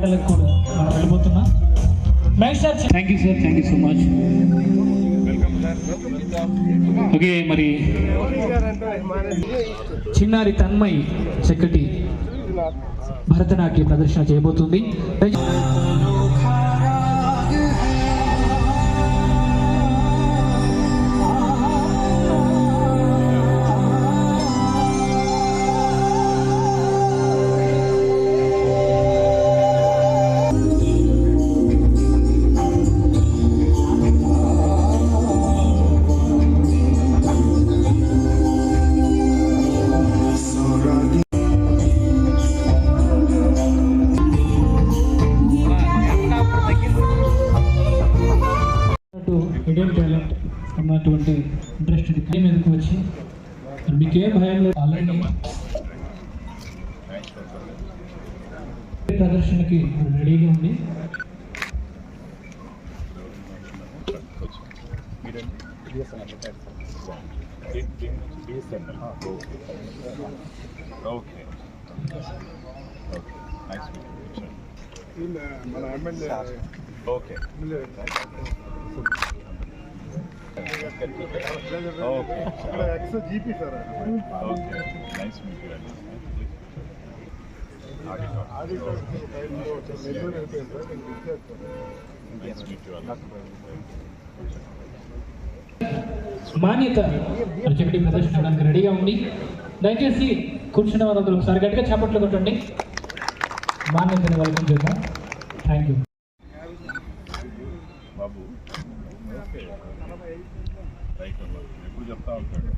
మాటలకు కూడా మనం వెళ్ళిపోతున్నాం thank you sir thank you so much okay మరి చిన్నారి తన్మయ్ చక్కటి భరతనాట్య ప్రదర్శన చేయబోతుంది. అన్నటువంటి ఇంట్రెస్టెడ్ క్లైమ్ మీదకి వచ్చి మరి మీకేం భయం లేదు ఆల్రెడీ ప్రదర్శనకి మరి రెడీగా ఉంది ఓకే మన MLA okay okay GP sir okay nice meet you Manyata మరి ప్రదర్శన రెడీగా ఉంది దయచేసి కూర్చున్న వారందరూ ఒకసారి గట్టిగా చేపట్లు కొట్టండి. మాన్యతని వెల్కమ్ చేద్దాం థ్యాంక్ యూ బాబు ఓకే రైట్ ఎప్పుడు చెప్తా ఉంటాడు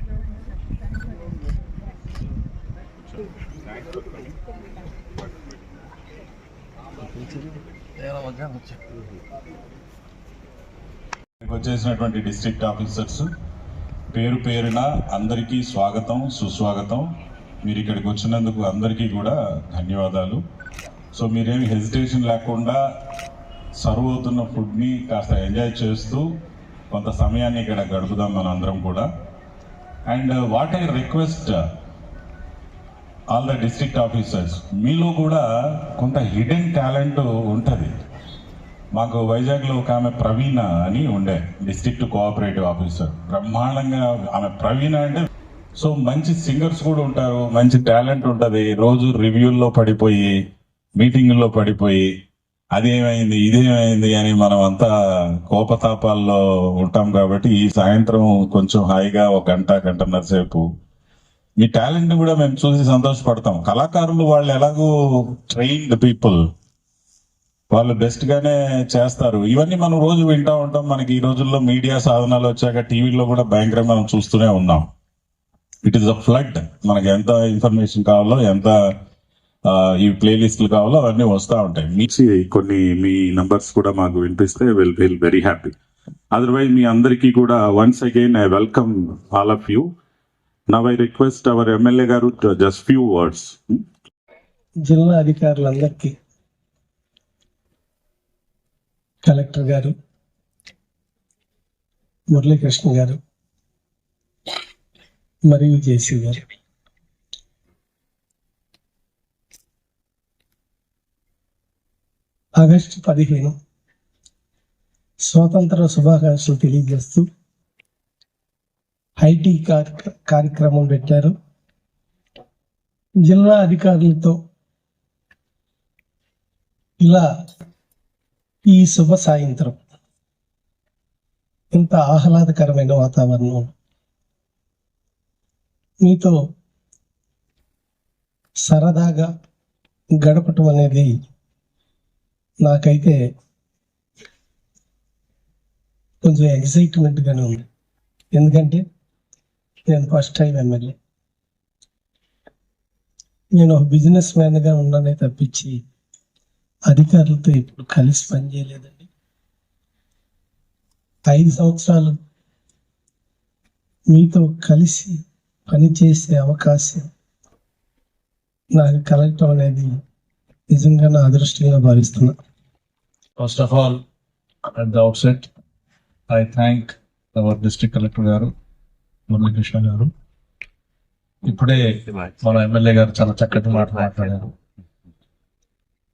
వచ్చేసినటువంటి డిస్ట్రిక్ట్ ఆఫీసర్స్ పేరు పేరున అందరికీ స్వాగతం సుస్వాగతం. మీరు ఇక్కడికి వచ్చినందుకు అందరికీ కూడా ధన్యవాదాలు. సో మీరేమి హెజిటేషన్ లేకుండా సర్వ్ అవుతున్న ఫుడ్ని కాస్త ఎంజాయ్ చేస్తూ కొంత సమయాన్ని ఇక్కడ గడుపుదాం మనందరం కూడా. And what I request all the district officers మీలో కూడా కొంత హిడెన్ టాలెంట్ ఉంటుంది. మాకు వైజాగ్లో ఒక ఆమె ప్రవీణ అని ఉండే డిస్ట్రిక్ట్ కోఆపరేటివ్ ఆఫీసర్ బ్రహ్మాండంగా ఆమె ప్రవీణ అంటే సో మంచి సింగర్స్ కూడా ఉంటారు మంచి టాలెంట్ ఉంటుంది. రోజు రివ్యూల్లో పడిపోయి మీటింగుల్లో పడిపోయి అదేమైంది ఇదేమైంది అని మనం అంతా కోపతాపాల్లో ఉంటాం కాబట్టి ఈ సాయంత్రం కొంచెం హాయిగా ఒక గంట గంటన్నర సేపు మీ టాలెంట్ని కూడా మేము చూసి సంతోషపడతాం. కళాకారులు వాళ్ళు ఎలాగో ట్రైన్డ్ పీపుల్. వాళ్ళు బెస్ట్గానే చేస్తారు. ఇవన్నీ మనం రోజు వింటూ ఉంటాం. మనకి ఈ రోజుల్లో మీడియా సాధనాలు వచ్చాక టీవీలో కూడా భయంకరంగా మనం చూస్తూనే ఉన్నాం. ఇట్ ఈస్ అ ఫ్లడ్ మనకి ఎంత ఇన్ఫర్మేషన్ కావాలో ఎంత ఈ ప్లేలిస్టులు కావాలో అవన్నీ వస్తూ ఉంటాయి. మీకు కొన్ని మీ నంబర్స్ కూడా మాకు వినిపిస్తే will feel very happy otherwise మీ అందరికీ కూడా once again I welcome all of you now I request our MLA గారు జస్ట్ ఫ్యూ వర్డ్స్ జిల్లా అధికారులందరికీ కలెక్టర్ గారు మురళీకృష్ణ గారు మరియు జేసీ గారు. ఆగస్టు పదిహేను. స్వాతంత్ర శుభాకాంక్షలు తెలియజేస్తూ ఐటీ కార్యక్రమం పెట్టారు. జిల్లా అధికారులతో ఇలా ఈ శుభ సాయంత్రం ఇంత ఆహ్లాదకరమైన వాతావరణం. మీతో సరదాగా గడపటం అనేది నాకైతే కొంచెం ఎగ్జైట్మెంట్గానే ఉంది. ఎందుకంటే నేను ఫస్ట్ టైం ఎమ్మెల్యే నేను ఒక బిజినెస్ మ్యాన్గా ఉన్నానే తప్పించి అధికారులతో ఇప్పుడు కలిసి పనిచేయలేదండి ఐదు సంవత్సరాలు మీతో కలిసి పనిచేసే అవకాశం నాకు కలగటం అనేది నిజంగా నా అదృష్టంగా భావిస్తున్నా. First of all at the out I thank our district collector గారు మురళీకృష్ణ గారు. ఇప్పుడే మన ఎమ్మెల్యే గారు చాలా చక్కటి మాట మాట్లాడారు.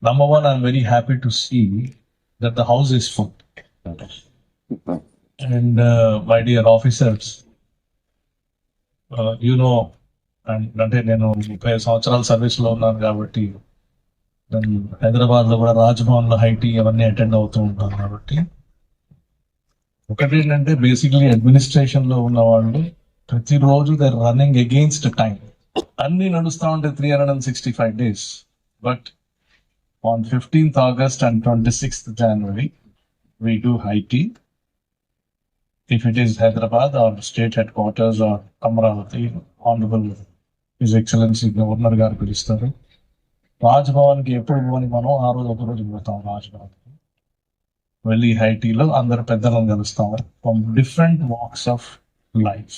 Number one I'm very happy to see that the house is full and my dear officers you know అంటే నేను ముప్పై సంవత్సరాల సర్వీస్లో ఉన్నాను కాబట్టి హైదరాబాద్లో కూడా రాజ్భవన్లో హైటీ అవన్నీ అటెండ్ అవుతూ ఉంటాను కాబట్టి. ఒకటి ఏంటంటే బేసిక్లీ అడ్మినిస్ట్రేషన్లో ఉన్న వాళ్ళు ప్రతిరోజు దే రన్నింగ్ అగెయిన్స్ట్ టైం. అన్ని నడుస్తూ ఉంటాయి three hundred and sixty five days but on fifteenth August and twenty sixth January we do high tea. If it is Hyderabad or state headquarters or Amaravati. Honourable his excellency governor గారు పిలుస్తారు. రాజ్ భవన్కి ఎప్పుడు పోని మనం ఆ రోజు ఒక రోజు పోతాం రాజ్ వెళ్ళి హైటీలో అందరు పెద్దలను కలుస్తాం. From different walks of life